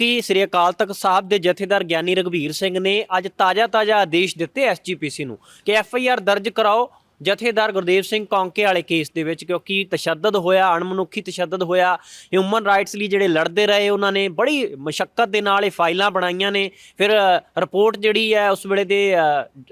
ਕਿ ਸ੍ਰੀ ਅਕਾਲ ਤਖਤ ਸਾਹਿਬ ਦੇ ਜਥੇਦਾਰ ਗਿਆਨੀ ਰਗਵੀਰ ਸਿੰਘ ਨੇ ਅੱਜ ਤਾਜ਼ਾ-ਤਾਜ਼ਾ ਆਦੇਸ਼ ਦਿੱਤੇ ਐਸਜੀਪੀਸੀ ਨੂੰ ਕਿ ਐਫ ਆਈ ਆਰ ਦਰਜ ਕਰਾਓ ਜਥੇਦਾਰ ਗੁਰਦੇਵ ਸਿੰਘ ਕੌਂਕੇ ਵਾਲੇ ਕੇਸ ਦੇ ਵਿੱਚ, ਕਿਉਂਕਿ ਤਸ਼ੱਦਦ ਹੋਇਆ, ਅਣਮਨੁੱਖੀ ਤਸ਼ੱਦਦ ਹੋਇਆ ਹਿਊਮਨ ਰਾਈਟਸ ਲਈ ਜਿਹੜੇ ਲੜਦੇ ਰਹੇ ਉਹਨਾਂ ਨੇ, ਬੜੀ ਮਸ਼ੱਕਤ ਦੇ ਨਾਲ ਇਹ ਫਾਈਲਾਂ ਬਣਾਈਆਂ ਨੇ। ਫਿਰ ਰਿਪੋਰਟ ਜਿਹੜੀ ਹੈ, ਉਸ ਵੇਲੇ ਦੇ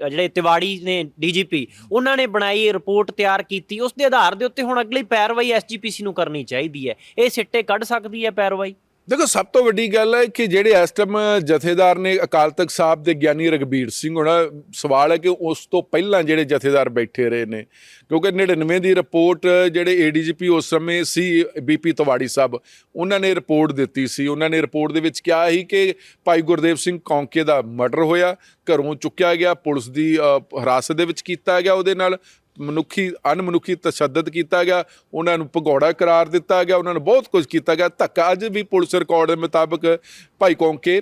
ਜਿਹੜੇ ਤਿਵਾੜੀ ਨੇ ਡੀਜੀਪੀ ਉਹਨਾਂ ਨੇ ਬਣਾਈ ਰਿਪੋਰਟ ਤਿਆਰ ਕੀਤੀ। ਉਸ ਦੇ ਆਧਾਰ ਦੇ ਉੱਤੇ ਹੁਣ ਅਗਲੀ ਪੈਰਵਾਈ ਐਸਜੀਪੀਸੀ ਨੂੰ ਕਰਨੀ ਚਾਹੀਦੀ ਹੈ। ਇਹ ਸਿੱਟੇ ਕੱਢ ਸਕਦੀ ਹੈ ਪੈਰਵਾਈ? ਦੇਖੋ ਸਭ ਤੋਂ ਵੱਡੀ ਗੱਲ ਹੈ ਕਿ ਜਿਹੜੇ ਇਸ ਟਾਈਮ ਜਥੇਦਾਰ ਨੇ ਅਕਾਲ ਤਖਤ ਸਾਹਿਬ ਦੇ ਗਿਆਨੀ ਰਗਬੀਰ ਸਿੰਘ ਹੋਣਾ ਸਵਾਲ ਹੈ ਕਿ ਉਸ ਤੋਂ ਪਹਿਲਾਂ ਜਿਹੜੇ ਜਥੇਦਾਰ ਬੈਠੇ ਰਹੇ ਨੇ। ਕਿਉਂਕਿ 99 ਦੀ ਰਿਪੋਰਟ ਜਿਹੜੇ ਏਡੀਜੀਪੀ ਉਸ ਸਮੇਂ ਸੀ ਬੀਪੀ ਤਵਾੜੀ ਸਾਹਿਬ ਉਹਨਾਂ ਨੇ ਰਿਪੋਰਟ ਦਿੱਤੀ ਸੀ। ਉਹਨਾਂ ਨੇ ਰਿਪੋਰਟ ਦੇ ਵਿੱਚ ਕਿਹਾ ਸੀ ਕਿ ਭਾਈ ਗੁਰਦੇਵ ਸਿੰਘ ਕੌਂਕੇ ਦਾ ਮਰਡਰ ਹੋਇਆ ਘਰੋਂ ਚੁੱਕਿਆ ਗਿਆ ਪੁਲਿਸ ਦੀ ਅ, ਹਿਰਾਸਤ ਦੇ ਵਿੱਚ ਕੀਤਾ ਗਿਆ ਉਹਦੇ ਨਾਲ। ਮਨੁੱਖੀ ਅਣਮਨੁੱਖੀ ਤਸ਼ੱਦਦ ਕੀਤਾ ਗਿਆ ਉਹਨਾਂ ਨੂੰ ਭਗੌੜਾ ਕਰਾਰ ਦਿੱਤਾ ਗਿਆ ਉਹਨਾਂ ਨੂੰ ਬਹੁਤ ਕੁਝ ਕੀਤਾ ਗਿਆ। ਧੱਕਾ ਅੱਜ ਵੀ ਪੁਲਿਸ ਰਿਕਾਰਡ ਦੇ ਮੁਤਾਬਕ ਭਾਈ ਕੌਂਕੇ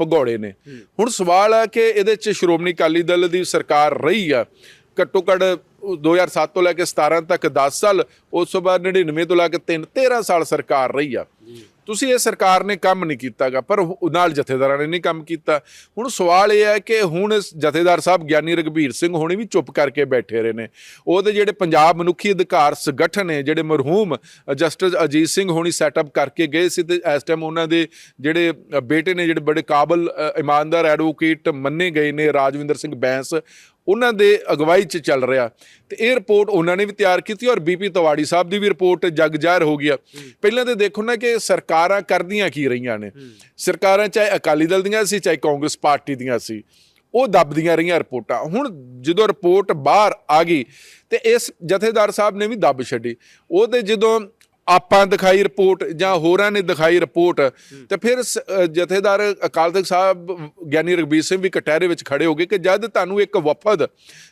ਭਗੌੜੇ ਨੇ। ਹੁਣ ਸਵਾਲ ਹੈ ਕਿ ਇਹਦੇ 'ਚ ਸ਼੍ਰੋਮਣੀ ਅਕਾਲੀ ਦਲ ਦੀ ਸਰਕਾਰ ਰਹੀ ਆ। ਘੱਟੋ ਘੱਟ 2007 ਤੋਂ ਲੈ ਕੇ 17 ਤੱਕ 10 ਸਾਲ ਉਸ ਤੋਂ ਬਾਅਦ 99 ਤੋਂ ਲੈ ਕੇ 3 13 ਸਾਲ ਸਰਕਾਰ ਰਹੀ ਆ। ਤੁਸੀਂ ਇਹ ਸਰਕਾਰ ਨੇ ਕੰਮ ਨਹੀਂ ਕੀਤਾਗਾ ਪਰ ਨਾਲ ਜਥੇਦਾਰਾਂ ਨੇ ਨਹੀਂ ਕੰਮ ਕੀਤਾ। ਹੁਣ ਸਵਾਲ ਇਹ ਹੈ ਕਿ ਹੁਣ ਜਥੇਦਾਰ ਸਾਹਿਬ ਗਿਆਨੀ ਰਗਵੀਰ ਸਿੰਘ ਹੋਣੀ ਵੀ ਚੁੱਪ ਕਰਕੇ ਬੈਠੇ ਰਹੇ ਨੇ। ਉਹਦੇ ਜਿਹੜੇ ਪੰਜਾਬ ਮਨੁੱਖੀ ਅਧਿਕਾਰ ਸੰਗਠਨ ਨੇ ਜਿਹੜੇ ਮਰਹੂਮ ਜਸਟਿਸ ਅਜੀਤ ਸਿੰਘ ਹੋਣੀ ਸੈਟਅਪ ਕਰਕੇ ਗਏ ਸੀ ਤੇ ਇਸ ਟਾਈਮ ਉਹਨਾਂ ਦੇ ਜਿਹੜੇ ਬੇਟੇ ਨੇ ਜਿਹੜੇ ਬੜੇ ਕਾਬਲ ਇਮਾਨਦਾਰ ਐਡਵੋਕੇਟ ਮੰਨੇ ਗਏ ਨੇ ਰਾਜਵਿੰਦਰ ਸਿੰਘ ਬੈਂਸ ਉਹਨਾਂ ਦੇ ਅਗਵਾਈ 'ਚ ਚੱਲ ਰਿਹਾ। ਤੇ ਇਹ ਰਿਪੋਰਟ ਉਹਨਾਂ ਨੇ ਵੀ ਤਿਆਰ ਕੀਤੀ ਔਰ ਬੀਪੀ ਤਵਾੜੀ ਸਾਹਿਬ ਦੀ ਵੀ ਰਿਪੋਰਟ ਜਗ ਜ਼ਾਹਿਰ ਹੋ ਗਿਆ ਪਹਿਲਾਂ ਤੇ ਦੇਖੋ ਨਾ ਕਿ ਸਰਕਾਰਾਂ ਕਰਦੀਆਂ ਕੀ ਰਹੀਆਂ ਨੇ। ਸਰਕਾਰਾਂ ਚਾਹੇ ਅਕਾਲੀ ਦਲ ਦੀਆਂ ਸੀ, ਚਾਹੇ ਕਾਂਗਰਸ ਪਾਰਟੀ ਦੀਆਂ ਸੀ, ਉਹ ਦੱਬਦੀਆਂ ਰਹੀਆਂ ਰਿਪੋਰਟਾਂ। ਹੁਣ ਜਦੋਂ ਰਿਪੋਰਟ ਬਾਹਰ ਆ ਗਈ ਤੇ ਇਸ ਜਥੇਦਾਰ ਸਾਹਿਬ ਨੇ ਵੀ ਦੱਬ ਛੱਡੀ। ਉਹਦੇ ਜਦੋਂ ਆਪਾਂ ਦਿਖਾਈ ਰਿਪੋਰਟ ਜਾਂ ਹੋਰਾਂ ਨੇ ਦਿਖਾਈ ਰਿਪੋਰਟ ਤੇ ਫਿਰ ਜਥੇਦਾਰ ਅਕਾਲ ਤਖਤ ਸਾਹਿਬ ਗਿਆਨੀ ਰਗਬੀਰ ਸਿੰਘ ਵੀ ਕਟਹਿਰੇ ਵਿੱਚ ਖੜੇ ਹੋ ਗਏ ਕਿ ਜਦ ਤੁਹਾਨੂੰ ਇੱਕ ਵਫਦ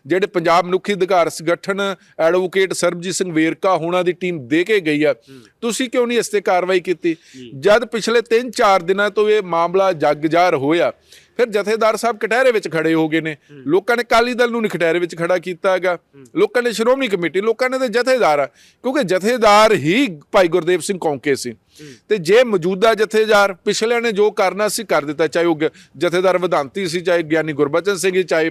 ਜਿਹੜੇ ਪੰਜਾਬ ਮਨੁੱਖੀ ਅਧਿਕਾਰ ਸੰਗਠਨ ਐਡਵੋਕੇਟ ਸਰਬਜੀਤ ਸਿੰਘ ਵੇਰਕਾ ਹੋਣਾ ਦੀ ਟੀਮ ਦੇ ਕੇ ਗਈ ਆ ਤੁਸੀਂ ਕਿਉਂ ਨਹੀਂ ਇਸ ਤੇ ਕਾਰਵਾਈ ਕੀਤੀ? ਜਦ ਪਿਛਲੇ 3-4 ਦਿਨਾਂ ਤੋਂ ਇਹ ਮਾਮਲਾ ਜਗਜਾਰ ਹੋਇਆ ਫਿਰ ਜਥੇਦਾਰ ਸਾਹਿਬ ਕਟਹਿਰੇ ਵਿੱਚ ਖੜੇ ਹੋ ਗਏ ਨੇ। ਲੋਕਾਂ ਨੇ ਕਾਲੀ ਦਲ ਨੂੰ ਨਹੀਂ ਕਟਹਿਰੇ ਵਿੱਚ ਖੜਾ ਕੀਤਾ ਹੈਗਾ। ਲੋਕਾਂ ਨੇ ਸ਼੍ਰੋਮਣੀ ਕਮੇਟੀ, ਲੋਕਾਂ ਨੇ ਤੇ ਜਥੇਦਾਰ ਆ, ਕਿਉਂਕਿ ਜਥੇਦਾਰ ਹੀ ਭਾਈ ਗੁਰਦੇਵ ਸਿੰਘ ਕੌਂਕੇ ਸੀ। ਤੇ ਜੇ ਮੌਜੂਦਾ ਜਥੇਦਾਰ ਪਿਛਲਿਆਂ ਨੇ ਜੋ ਕਰਨਾ ਸੀ, ਕਰ ਦਿੱਤਾ, ਚਾਹੇ ਉਹ ਜਥੇਦਾਰ ਵਿਧਾਂਤੀ ਸੀ, ਚਾਹੇ ਗਿਆਨੀ ਗੁਰਬਚਨ ਸਿੰਘ ਚਾਹੇ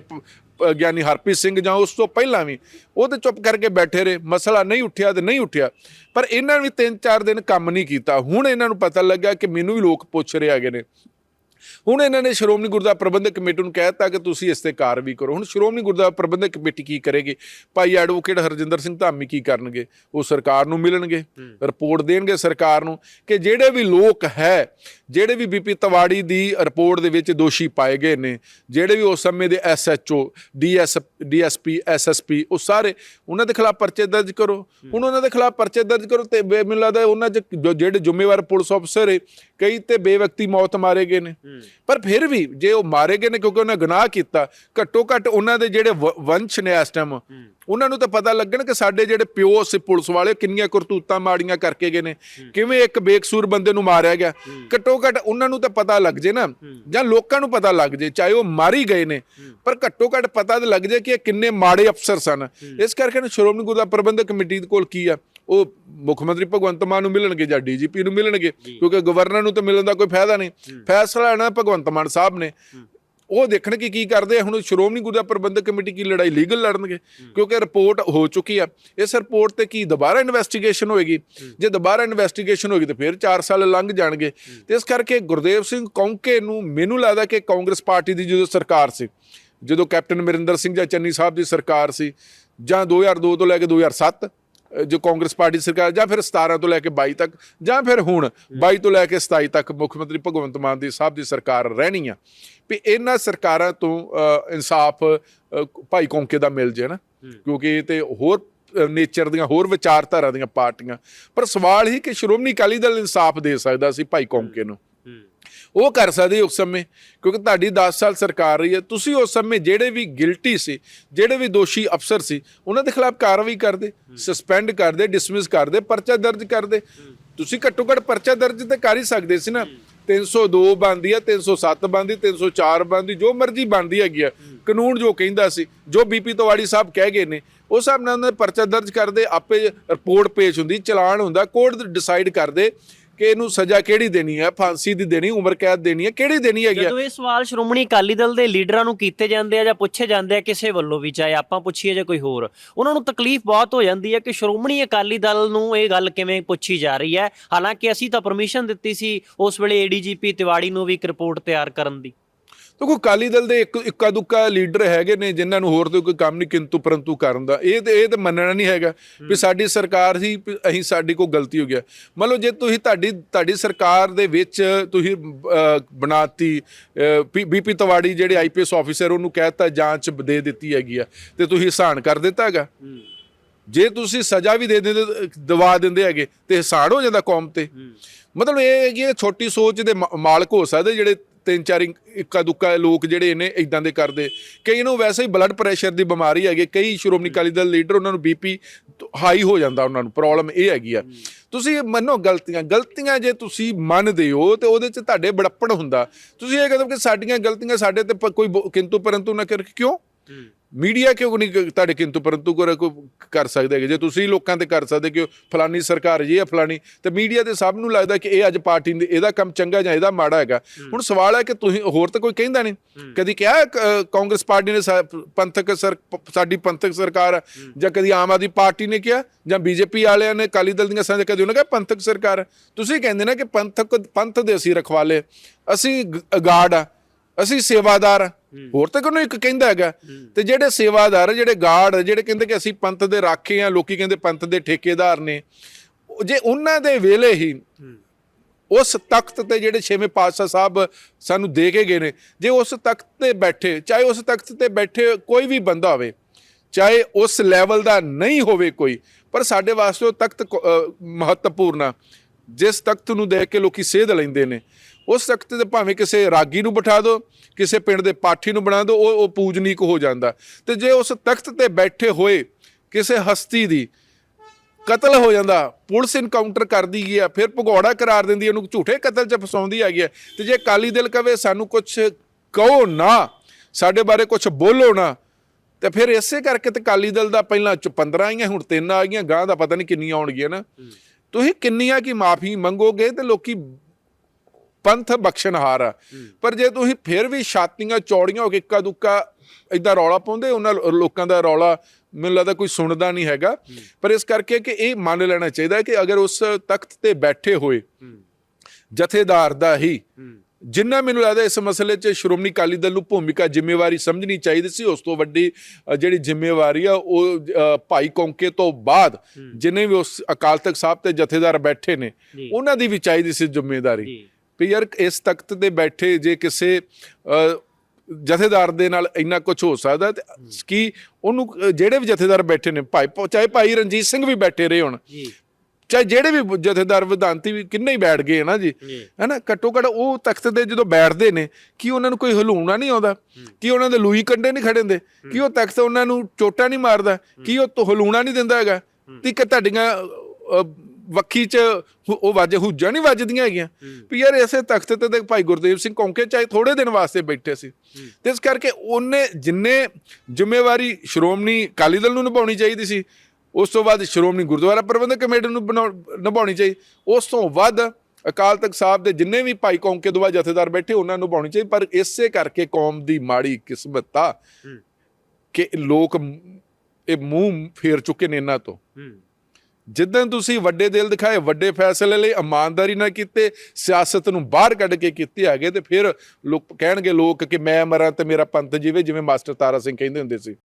ਗਿਆਨੀ ਹਰਪ੍ਰੀਤ ਸਿੰਘ ਜਾਂ ਉਸ ਤੋਂ ਪਹਿਲਾਂ ਵੀ, ਉਹ ਤੇ ਚੁੱਪ ਕਰਕੇ ਬੈਠੇ ਰਹੇ, ਮਸਲਾ ਨਹੀਂ ਉੱਠਿਆ ਤੇ ਨਹੀਂ ਉੱਠਿਆ। ਪਰ ਇਹਨਾਂ ਨੇ ਵੀ 3-4 ਦਿਨ ਕੰਮ ਨਹੀਂ ਕੀਤਾ। ਹੁਣ ਇਹਨਾਂ ਨੂੰ ਪਤਾ ਲੱਗਾ ਕਿ ਮੈਨੂੰ ਵੀ ਲੋਕ ਪੁੱਛ ਰਹੇ ਹੈਗੇ ਨੇ। ਹੁਣ ਇਹਨਾਂ ਨੇ ਸ਼੍ਰੋਮਣੀ ਗੁਰਦੁਆਰਾ ਪ੍ਰਬੰਧਕ ਕਮੇਟੀ ਨੂੰ ਕਹਿ ਦਿੱਤਾ ਕਿ ਤੁਸੀਂ ਇਸ ਤੇ ਕਾਰਵਾਈ ਕਰੋ। ਹੁਣ ਸ਼੍ਰੋਮਣੀ ਗੁਰਦੁਆਰਾ ਪ੍ਰਬੰਧਕ ਕਮੇਟੀ ਕੀ ਕਰੇਗੀ? ਭਾਈ ਐਡਵੋਕੇਟ ਹਰਜਿੰਦਰ ਸਿੰਘ ਧਾਮੀ ਕੀ ਕਰਨਗੇ? ਉਹ ਸਰਕਾਰ ਨੂੰ ਮਿਲਣਗੇ ਰਿਪੋਰਟ ਦੇਣਗੇ ਸਰਕਾਰ ਨੂੰ ਕਿ ਜਿਹੜੇ ਵੀ ਲੋਕ ਹੈ ਜਿਹੜੇ ਵੀ ਬੀਪੀ ਤਵਾੜੀ ਦੀ ਰਿਪੋਰਟ ਦੇ ਵਿੱਚ ਦੋਸ਼ੀ ਪਾਏ ਗਏ ਨੇ ਜਿਹੜੇ ਵੀ ਉਸ ਸਮੇਂ ਦੇ ਐਸਐਚਓ ਡੀਐਸ ਡੀਐਸਪੀ ਐਸਐਸਪੀ ਉਹ ਸਾਰੇ ਉਹਨਾਂ ਦੇ ਖਿਲਾਫ ਪਰਚੇ ਦਰਜ ਕਰੋ। ਹੁਣ ਉਹਨਾਂ ਦੇ ਖਿਲਾਫ ਪਰਚੇ ਦਰਜ ਕਰੋ ਤੇ ਮੈਨੂੰ ਲੱਗਦਾ ਉਹਨਾਂ 'ਚ ਜੋ- ਜਿਹੜੇ ਜ਼ਿੰਮੇਵਾਰ ਪੁਲਿਸ ਅਫਸਰ ਹੈ ਕਈ ਤੇ ਬੇਵਕਤੀ ਮੌਤ ਮਾਰੇ ਗਏ ਨੇ। ਪਰ ਫਿਰ ਵੀ ਜੇ ਉਹ ਮਾਰੇ ਗਏ ਨੇ ਕਿਉਂਕਿ ਉਹਨਾਂ ਗੁਨਾਹ ਕੀਤਾ ਘੱਟੋ ਘੱਟ ਉਹਨਾਂ ਦੇ ਜਿਹੜੇ ਵੰਸ਼ ਨੇ ਇਸ ਟਾਈਮ ਉਹਨਾਂ ਨੂੰ ਤਾਂ ਪਤਾ ਲੱਗਣ ਕਿ ਸਾਡੇ ਜਿਹੜੇ ਪਿਓ ਸੀ ਪੁਲਿਸ ਵਾਲੇ ਕਿੰਨੀਆਂ ਕਰਤੂਤਾਂ ਮਾੜੀਆਂ ਕਰਕੇ ਗਏ ਨੇ। ਕਿਵੇਂ ਇੱਕ ਬੇਕਸੂਰ ਬੰਦੇ ਨੂੰ ਮਾਰਿਆ ਗਿਆ। ਘੱਟੋ ਘੱਟ ਉਹਨਾਂ ਨੂੰ ਤਾਂ ਪਤਾ ਲੱਗ ਜੇ ਨਾ, ਜਾਂ ਲੋਕਾਂ ਨੂੰ ਪਤਾ ਲੱਗ ਜੇ, ਚਾਹੇ ਉਹ ਮਾਰੀ ਗਏ ਨੇ, ਪਰ ਘੱਟੋ ਘੱਟ ਪਤਾ ਤਾਂ ਲੱਗ ਜੇ ਕਿ ਇਹ ਕਿੰਨੇ ਮਾੜੇ ਅਫਸਰ ਸਨ। ਇਸ ਕਰਕੇ ਨਾ ਸ਼੍ਰੋਮਣੀ ਗੁਰਦੁਆਰਾ ਪ੍ਰਬੰਧਕ ਕਮੇਟੀ ਦੇ ਕੋਲ ਕੀ ਆ? ਉਹ ਮੁੱਖ ਮੰਤਰੀ ਭਗਵੰਤ ਮਾਨ ਨੂੰ ਮਿਲਣਗੇ ਜਾਂ ਡੀਜੀਪੀ ਨੂੰ ਮਿਲਣਗੇ ਕਿਉਂਕਿ ਗਵਰਨਰ ਨੂੰ ਤਾਂ ਮਿਲਣ ਦਾ ਕੋਈ ਫਾਇਦਾ ਨਹੀਂ। ਫੈਸਲਾ ਲੈਣਾ ਭਗਵੰਤ ਮਾਨ ਸਾਹਿਬ ਨੇ। ਉਹ ਦੇਖਣ ਕਿ ਕੀ ਕਰਦੇ ਹੁਣ ਸ਼੍ਰੋਮਣੀ ਗੁਰਦੁਆਰਾ ਪ੍ਰਬੰਧਕ ਕਮੇਟੀ ਕੀ ਲੜਾਈ ਲੀਗਲ ਲੜਨਗੇ ਕਿਉਂਕਿ ਰਿਪੋਰਟ ਹੋ ਚੁੱਕੀ ਆ। ਇਸ ਰਿਪੋਰਟ ਤੇ ਕੀ ਦੁਬਾਰਾ ਇਨਵੈਸਟੀਗੇਸ਼ਨ ਹੋਏਗੀ? ਜੇ ਦੁਬਾਰਾ ਇਨਵੈਸਟੀਗੇਸ਼ਨ ਹੋਏਗੀ ਤਾਂ ਫਿਰ 4 ਸਾਲ ਲੰਘ ਜਾਣਗੇ। ਤੇ ਇਸ ਕਰਕੇ ਗੁਰਦੇਵ ਸਿੰਘ ਕੌਂਕੇ ਨੂੰ ਮੈਨੂੰ ਲੱਗਦਾ ਕਿ ਕਾਂਗਰਸ ਪਾਰਟੀ ਦੀ ਜਦੋਂ ਸਰਕਾਰ ਸੀ ਜਦੋਂ ਕੈਪਟਨ ਅਮਰਿੰਦਰ ਸਿੰਘ ਜਾਂ ਚੰਨੀ ਸਾਹਿਬ ਦੀ ਸਰਕਾਰ ਸੀ ਜਾਂ 2002 ਤੋਂ ਲੈ ਕੇ 2007 ਅ, ਜੋ ਕਾਂਗਰਸ ਪਾਰਟੀ ਸਰਕਾਰ ਜਾਂ ਫਿਰ 17 ਤੋਂ ਲੈ ਕੇ 22 ਤੱਕ ਜਾਂ ਫਿਰ ਹੁਣ 22 ਤੋਂ ਲੈ ਕੇ 27 ਤੱਕ ਮੁੱਖ ਮੰਤਰੀ ਭਗਵੰਤ ਮਾਨ ਦੀ ਸਾਹਿਬ ਦੀ ਸਰਕਾਰ ਰਹਿਣੀ ਆ। ਵੀ ਇਹਨਾਂ ਸਰਕਾਰਾਂ ਤੋਂ ਇਨਸਾਫ ਭਾਈ ਕੌਂਕੇ ਦਾ ਮਿਲ ਜੇ ਨਾ। ਕਿਉਂਕਿ ਇਹ ਤੇ ਹੋਰ ਨੇਚਰ ਦੀਆਂ ਹੋਰ ਵਿਚਾਰਧਾਰਾ ਦੀਆਂ ਪਾਰਟੀਆਂ। ਪਰ ਸਵਾਲ ਹੀ ਕਿ ਸ਼੍ਰੋਮਣੀ ਅਕਾਲੀ ਦਲ ਇਨਸਾਫ ਦੇ ਸਕਦਾ ਸੀ ਭਾਈ ਕੌਂਕੇ ਨੂੰ? ਉਹ ਕਰ ਸਕਦੇ ਉਸ ਸਮੇਂ, ਕਿਉਂਕਿ ਤੁਹਾਡੀ 10 ਸਾਲ ਸਰਕਾਰ ਰਹੀ ਹੈ। ਤੁਸੀਂ ਉਸ ਸਮੇਂ ਜਿਹੜੇ ਵੀ ਗਿਲਟੀ ਸੀ, ਜਿਹੜੇ ਵੀ ਦੋਸ਼ੀ ਅਫਸਰ ਸੀ, ਉਹਨਾਂ ਦੇ ਖਿਲਾਫ ਕਾਰਵਾਈ ਕਰਦੇ ਸਸਪੈਂਡ ਕਰਦੇ ਡਿਸਮਿਸ ਕਰਦੇ, ਪਰਚਾ ਦਰਜ ਕਰਦੇ। ਤੁਸੀਂ ਘੱਟੋ ਘੱਟ ਪਰਚਾ ਦਰਜ ਤੇ ਕਰ ਹੀ ਸਕਦੇ ਸੀ ਨਾ। 302 ਬਣਦੀ ਆ 307 ਬਣਦੀ 304 ਬਣਦੀ, ਜੋ ਮਰਜ਼ੀ ਬਣਦੀ ਹੈਗੀ ਆ। ਕਾਨੂੰਨ ਜੋ ਕਹਿੰਦਾ ਸੀ, ਜੋ ਬੀਪੀ ਤਵਾੜੀ ਸਾਹਿਬ ਕਹਿ ਗਏ ਨੇ, ਉਸ ਹਿਸਾਬ ਨਾਲ ਉਹਨਾਂ ਨੇ ਪਰਚਾ ਦਰਜ ਕਰਦੇ, ਆਪੇ ਰਿਪੋਰਟ ਪੇਸ਼ ਹੁੰਦੀ, ਚਲਾਨ ਹੁੰਦਾ ਕੋਰਟ ਡਿਸਾਈਡ ਕਰਦੇ। ਕਿ ਇਹਨੂੰ ਸਜ਼ਾ ਕਿਹੜੀ ਦੇਣੀ ਹੈ? ਫਾਂਸੀ ਦੀ ਦੇਣੀ, ਉਮਰ ਕੈਦ ਦੇਣੀ ਹੈ? ਕਿਹੜੀ ਦੇਣੀ ਹੈਗੀ ਆ? ਜਦੋਂ ਇਹ ਸਵਾਲ ਸ਼੍ਰੋਮਣੀ ਅਕਾਲੀ ਦਲ ਦੇ ਲੀਡਰਾਂ ਨੂੰ ਕੀਤੇ ਜਾਂਦੇ ਆ ਜਾਂ ਪੁੱਛੇ ਜਾਂਦੇ ਆ ਕਿਸੇ ਵੱਲੋਂ ਵੀ, ਚਾਹੇ ਆਪਾਂ ਪੁੱਛੀਏ ਜਾਂ ਕੋਈ ਹੋਰ, ਉਹਨਾਂ ਨੂੰ ਤਕਲੀਫ ਬਹੁਤ ਹੋ ਜਾਂਦੀ ਹੈ ਕਿ ਸ਼੍ਰੋਮਣੀ ਅਕਾਲੀ ਦਲ ਨੂੰ ਇਹ ਗੱਲ ਕਿਵੇਂ ਪੁੱਛੀ ਜਾ ਰਹੀ ਹੈ? ਹਾਲਾਂਕਿ ਅਸੀਂ ਤਾਂ ਪਰਮਿਸ਼ਨ ਦਿੱਤੀ ਸੀ ਉਸ ਵੇਲੇ ਏਡੀਜੀਪੀ ਤਿਵਾੜੀ ਨੂੰ ਵੀ ਇੱਕ ਰਿਪੋਰਟ ਤਿਆਰ ਕਰਨ ਦੀ। ਦੇਖੋ ਅਕਾਲੀ ਦਲ ਦੇ ਇੱਕ ਇੱਕਾ ਦੁੱਕਾ ਲੀਡਰ ਹੈਗੇ ਨੇ ਜਿਨ੍ਹਾਂ ਨੂੰ ਹੋਰ ਤੇ ਕੋਈ ਕੰਮ ਨਹੀਂ ਕਿੰਤੂ ਪਰੰਤੂ ਕਰਨ ਦਾ। ਇਹ ਤੇ ਇਹ ਤੇ ਮੰਨਣਾ ਨਹੀਂ ਹੈਗਾ ਵੀ ਸਾਡੀ ਸਰਕਾਰ ਸੀ ਅਸੀਂ ਸਾਡੀ ਕੋਈ ਗਲਤੀ ਹੋ ਗਿਆ। ਮੰਨ ਲਓ ਜੇ ਤੁਸੀਂ ਤੁਹਾਡੀ ਤੁਹਾਡੀ ਸਰਕਾਰ ਦੇ ਵਿੱਚ ਤੁਸੀਂ ਬਣਾਤੀ ਬੀਪੀ ਤਵਾੜੀ ਜਿਹੜੇ ਆਈਪੀਐਸ ਆਫੀਸਰ ਉਹਨੂੰ ਕਹਿਤਾ ਜਾਂਚ ਦੇ ਦਿੱਤੀ ਹੈਗੀ ਆ ਤੇ ਤੁਸੀਂ ਹਸਾਨ ਕਰ ਦਿੱਤਾ ਹੈਗਾ। ਜੇ ਤੁਸੀਂ ਸਜ਼ਾ ਵੀ ਦੇ ਦਿੰਦੇ ਦਵਾ ਦਿੰਦੇ ਹੈਗੇ ਤੇ ਹਸਾਨ ਹੋ ਜਾਂਦਾ ਕੌਮ ਤੇ। ਮਤਲਬ ਇਹ ਹੈ ਕਿ ਇਹ ਛੋਟੀ ਸੋਚ ਦੇ ਮਾਲਕ ਹੋ ਸਕਦੇ ਜਿਹੜੇ ਤਿੰਨ ਚਾਰ ਇੰ- ਇੱਕਾ ਦੁੱਕਾ ਲੋਕ ਜਿਹੜੇ ਨੇ ਇਦਾਂ ਦੇ ਕਰਦੇ। ਕਈ ਨੂੰ ਵੈਸੇ ਹੀ ਬਲੱਡ ਪ੍ਰੈਸ਼ਰ ਦੀ ਬਿਮਾਰੀ ਹੈਗੀ। ਕਈ ਸ਼੍ਰੋਮਣੀ ਅਕਾਲੀ ਦਲ ਲੀਡਰ ਉਹਨਾਂ ਨੂੰ ਬੀਪੀ ਹਾਈ ਹੋ ਜਾਂਦਾ ਉਹਨਾਂ ਨੂੰ। ਪ੍ਰੋਬਲਮ ਇਹ ਹੈਗੀ ਆ। ਤੁਸੀਂ ਮੰਨੋ ਗਲਤੀਆਂ। ਗਲਤੀਆਂ ਜੇ ਤੁਸੀਂ ਮੰਨਦੇ ਹੋ ਤੇ ਉਹਦੇ ਚ ਤੁਹਾਡੇ ਬੜਪਣ ਹੁੰਦਾ। ਤੁਸੀਂ ਇਹ ਕਹਿੰਦੇ ਕਿ ਸਾਡੀਆਂ ਗਲਤੀਆਂ ਸਾਡੇ ਤੇ ਕੋਈ ਕਿੰਤੂ ਪਰੰਤੂ ਨਾ ਕਰਕੇ ਕਿਉਂ? ਮੀਡੀਆ ਕਿਉਂ ਨਹੀਂ ਤੁਹਾਡੇ ਕਿੰਤੂ ਪਰੰਤੂ ਕਰ ਕੋਈ ਕਰ ਸਕਦੇ ਹੈਗੇ। ਜੇ ਤੁਸੀਂ ਲੋਕਾਂ ਤੇ ਕਰ ਸਕਦੇ ਕਿ ਫਲਾਨੀ ਸਰਕਾਰ ਇਹ ਹੈ ਫਲਾਨੀ ਤੇ ਮੀਡੀਆ ਤੇ ਸਭ ਨੂੰ ਲੱਗਦਾ ਕਿ ਇਹ ਅੱਜ ਪਾਰਟੀ ਦੇ ਇਹਦਾ ਕੰਮ ਚੰਗਾ ਜਾਂ ਇਹਦਾ ਮਾੜਾ ਹੈਗਾ। ਹੁਣ ਸਵਾਲ ਹੈ ਕਿ ਤੁਸੀਂ ਹੋਰ ਤਾਂ ਕੋਈ ਕਹਿੰਦਾ ਨਹੀਂ। ਕਦੀ ਕਿਹਾ ਹੈ, ਕਾਂਗਰਸ ਪਾਰਟੀ ਨੇ ਪੰਥਕ ਸਰ ਸਾਡੀ ਪੰਥਕ ਸਰਕਾਰ ਹੈ। ਜਾਂ ਕਦੀ ਆਮ ਆਦਮੀ ਪਾਰਟੀ ਨੇ ਕਿਹਾ? ਜਾਂ ਬੀਜੇਪੀ ਵਾਲਿਆਂ ਨੇ ਅਕਾਲੀ ਦਲ ਦੀਆਂ ਸਾਂਝਾ ਕਦੀ ਉਹਨਾਂ ਕਿਹਾ ਪੰਥਕ ਸਰਕਾਰ ਹੈ। ਤੁਸੀਂ ਕਹਿੰਦੇ ਨੇ ਕਿ ਪੰਥਕ ਪੰਥ ਦੇ ਅਸੀਂ ਰਖਵਾਲੇ। ਅਸੀਂ ਗਾਰਡ ਆ। ਅਸੀਂ ਸੇਵਾਦਾਰ ਆ। ਹੋਰ ਤਾਂ ਕੋਈ ਇੱਕ ਕਹਿੰਦਾ ਹੈਗਾ? ਤੇ ਜਿਹੜੇ ਸੇਵਾਦਾਰ ਜਿਹੜੇ ਗਾਰਡ ਜਿਹੜੇ ਕਹਿੰਦੇ ਕਿ ਅਸੀਂ ਪੰਥ ਦੇ ਰਾਖੇ ਆ ਲੋਕੀ ਕਹਿੰਦੇ ਪੰਥ ਦੇ ਠੇਕੇਦਾਰ ਨੇ ਜੇ ਉਹਨਾਂ ਦੇ ਵੇਲੇ ਹੀ ਉਸ ਤਖਤ ਤੇ ਜਿਹੜੇ ਛੇਵੇਂ ਪਾਤਸ਼ਾਹ ਸਾਹਿਬ ਸਾਨੂੰ ਦੇ ਕੇ ਗਏ ਨੇ ਜੇ ਉਸ ਤਖਤ ਤੇ ਬੈਠੇ ਚਾਹੇ ਉਸ ਤਖਤ ਤੇ ਬੈਠੇ ਕੋਈ ਵੀ ਬੰਦਾ ਹੋਵੇ ਚਾਹੇ ਉਸ ਲੈਵਲ ਦਾ ਨਹੀਂ ਹੋਵੇ ਕੋਈ ਪਰ ਸਾਡੇ ਵਾਸਤੇ ਉਹ ਤਖਤ ਮਹੱਤਵਪੂਰਨ ਆ ਜਿਸ ਤਖਤ ਨੂੰ ਦੇਖ ਕੇ ਲੋਕੀ ਸੇਧ ਲੈਂਦੇ ਨੇ। ਉਸ ਤਖਤ ਤੇ ਭਾਵੇਂ ਕਿਸੇ ਰਾਗੀ ਨੂੰ ਬਿਠਾ ਦਿਓ ਕਿਸੇ ਪਿੰਡ ਦੇ ਪਾਠੀ ਨੂੰ ਬਣਾ ਦਿਓ ਉਹ ਉਹ ਪੂਜਨੀਕ ਹੋ ਜਾਂਦਾ। ਤੇ ਜੇ ਉਸ ਤਖਤ ਤੇ ਬੈਠੇ ਹੋਏ ਕਿਸੇ ਹਸਤੀ ਦੀ ਕਤਲ ਹੋ ਜਾਂਦਾ ਪੁਲਿਸ ਇਨਕਾਊਂਟਰ ਕਰਦੀ ਗਈ ਆ ਫਿਰ ਭਗੌੜਾ ਕਰਾਰ ਦਿੰਦੀ ਉਹਨੂੰ ਝੂਠੇ ਕਤਲ 'ਚ ਫਸਾਉਂਦੀ ਹੈਗੀ ਹੈ ਤੇ ਜੇ ਕਾਲੀ ਦਿਲ ਕਵੇ ਸਾਨੂੰ ਕੁਝ ਕਹੋ ਨਾ ਸਾਡੇ ਬਾਰੇ ਕੁਝ ਬੋਲੋ ਨਾ ਤੇ ਫਿਰ ਇਸੇ ਕਰਕੇ ਤੇ ਕਾਲੀ ਦਲ ਦਾ ਪਹਿਲਾਂ ਚ 15 ਆਈਆਂ ਹੁਣ ਤਿੰਨ ਆ ਗਈਆਂ ਗਾਂ ਦਾ ਪਤਾ ਨਹੀਂ ਕਿੰਨੀਆਂ ਆਉਣਗੀਆਂ ਨਾ। ਤੁਸੀਂ ਕਿੰਨੀਆਂ ਕੀ ਮਾਫੀ ਮੰਗੋਗੇ ਤੇ ਲੋਕੀ ਪੰਥ ਬਖਸ਼ਣਹਾਰ। ਆ ਪਰ ਜੇ ਤੁਸੀਂ ਫਿਰ ਵੀ ਛਾਤੀਆਂ ਚੌੜੀਆਂ ਹੋ ਕੇ ਇੱਕਾ ਦੁੱਕਾ ਇਦਾਂ ਰੌਲਾ ਪਾਉਂਦੇ ਉਹਨਾਂ ਲੋਕਾਂ ਦਾ ਰੌਲਾ ਮੈਨੂੰ ਲੱਗਦਾ ਕੋਈ ਸੁਣਦਾ ਨਹੀਂ ਹੈਗਾ। ਪਰ ਇਸ ਕਰਕੇ ਕਿ ਇਹ ਮੰਨ ਲੈਣਾ ਚਾਹੀਦਾ ਕਿ ਅਗਰ ਉਸ ਤਖਤ ਤੇ ਬੈਠੇ ਹੋਏ ਜਥੇਦਾਰ ਦਾ ਹੀ ਜਿੰਨਾ ਮੈਨੂੰ ਲੱਗਦਾ ਇਸ ਮਸਲੇ 'ਚ ਸ਼੍ਰੋਮਣੀ ਅਕਾਲੀ ਦਲ ਨੂੰ ਭੂਮਿਕਾ ਜ਼ਿੰਮੇਵਾਰੀ ਸਮਝਣੀ ਚਾਹੀਦੀ ਸੀ ਉਸ ਤੋਂ ਵੱਡੀ ਜਿਹੜੀ ਜ਼ਿੰਮੇਵਾਰੀ ਆ ਉਹ ਭਾਈ ਕੌਂਕੇ ਤੋਂ ਬਾਅਦ ਜਿਨੇ ਵੀ ਉਸ ਅਕਾਲ ਤਖਤ ਸਾਹਿਬ ਤੇ ਜਥੇਦਾਰ ਬੈਠੇ ਨੇ। ਉਹਨਾਂ ਦੀ ਵੀ ਚਾਹੀਦੀ ਸੀ ਜ਼ਿੰਮੇਵਾਰੀ ਵੀ ਯਾਰ ਇਸ ਤਖਤ ਤੇ ਬੈਠੇ ਜੇ ਕਿਸੇ ਜਥੇਦਾਰ ਦੇ ਨਾਲ ਇੰਨਾ ਕੁਝ ਹੋ ਸਕਦਾ ਕੀ ਉਹਨੂੰ ਜਿਹੜੇ ਵੀ ਜਥੇਦਾਰ ਬੈਠੇ ਨੇ ਭਾਈ ਚਾਹੇ ਭਾਈ ਰਣਜੀਤ ਸਿੰਘ ਵੀ ਬੈਠੇ ਰਹੇ ਹੋਣ ਚਾਹੇ ਜਿਹੜੇ ਵੀ ਜਥੇਦਾਰ ਵਿਧਾਂਤੀ ਵੀ ਕਿੰਨੇ ਹੀ ਬੈਠ ਗਏ ਨਾ ਜੀ ਹੈਨਾ ਘੱਟੋ ਘੱਟ ਉਹ ਤਖਤ ਤੇ ਜਦੋਂ ਬੈਠਦੇ ਨੇ ਕੀ ਉਹਨਾਂ ਨੂੰ ਕੋਈ ਹਲੂਣਾ ਨਹੀਂ ਆਉਂਦਾ? ਕੀ ਉਹਨਾਂ ਦੇ ਲੂਈ ਕੰਡੇ ਨਹੀਂ ਖੜੇ ਹੁੰਦੇ? ਕੀ ਉਹ ਤਖਤ ਉਹਨਾਂ ਨੂੰ ਚੋਟਾ ਨਹੀਂ ਮਾਰਦਾ? ਕੀ ਉਹ ਤੋਂ ਹਲੂਣਾ ਨਹੀਂ ਦਿੰਦਾ ਹੈਗਾ? ਤੇ ਕਿ ਤੁਹਾਡੀਆਂ ਵੱਖੀ 'ਚ ਉਹ ਵਾਜੇ ਹੁੱਜਾਂ ਨਹੀਂ ਵੱਜਦੀਆਂ ਹੈਗੀਆਂ। ਵੀ ਯਾਰ ਇਸੇ ਤਖਤ ਤੇ ਤੇ ਭਾਈ ਗੁਰਦੇਵ ਸਿੰਘ ਕੌਂਕੇ ਚਾਹੇ ਥੋੜੇ ਦਿਨ ਵਾਸਤੇ ਬੈਠੇ ਸੀ। ਤੇ ਇਸ ਕਰਕੇ ਉਹਨੇ ਜਿੰਨੇ ਜ਼ਿੰਮੇਵਾਰੀ ਸ਼੍ਰੋਮਣੀ ਅਕਾਲੀ ਦਲ ਨੂੰ ਨਿਭਾਉਣੀ ਚਾਹੀਦੀ ਸੀ ਉਸ ਤੋਂ ਬਾਅਦ ਸ਼੍ਰੋਮਣੀ ਗੁਰਦੁਆਰਾ ਪ੍ਰਬੰਧਕ ਕਮੇਟੀ ਨੂੰ ਨਿਭਾਉਣੀ ਚਾਹੀਦੀ ਉਸ ਤੋਂ ਵੱਧ ਅਕਾਲ ਤਖਤ ਸਾਹਿਬ ਦੇ ਜਿੰਨੇ ਵੀ ਭਾਈ ਕੌਂਕੇ ਦੁਆ ਜਥੇਦਾਰ ਬੈਠੇ ਉਹਨਾਂ ਨੂੰ ਨਿਭਾਉਣੀ ਚਾਹੀਦੀ ਪਰ ਇਸੇ ਕਰਕੇ ਕੌਮ ਦੀ ਮਾੜੀ ਕਿਸਮਤ ਆ ਕਿ ਲੋਕ ਇਹ ਮੂੰਹ ਫੇਰ ਚੁੱਕੇ ਨੇ ਇਹਨਾਂ ਤੋਂ। ਜਿੱਦਾਂ ਤੁਸੀਂ ਵੱਡੇ ਦਿਲ ਦਿਖਾਏ, ਵੱਡੇ ਫੈਸਲੇ ਲਈ ਇਮਾਨਦਾਰੀ ਨਾਲ ਕੀਤੇ, ਸਿਆਸਤ ਨੂੰ ਬਾਹਰ ਕੱਢ ਕੇ ਕੀਤੇ ਹੈਗੇ, ਤੇ ਫਿਰ ਲੋਕ ਕਹਿਣਗੇ ਲੋਕ ਕਿ ਮੈਂ ਮਰਾਂ ਤੇ ਮੇਰਾ ਪੰਥ ਜੀਵੇ, ਜਿਵੇਂ ਮਾਸਟਰ ਤਾਰਾ ਸਿੰਘ ਕਹਿੰਦੇ ਹੁੰਦੇ ਸੀ।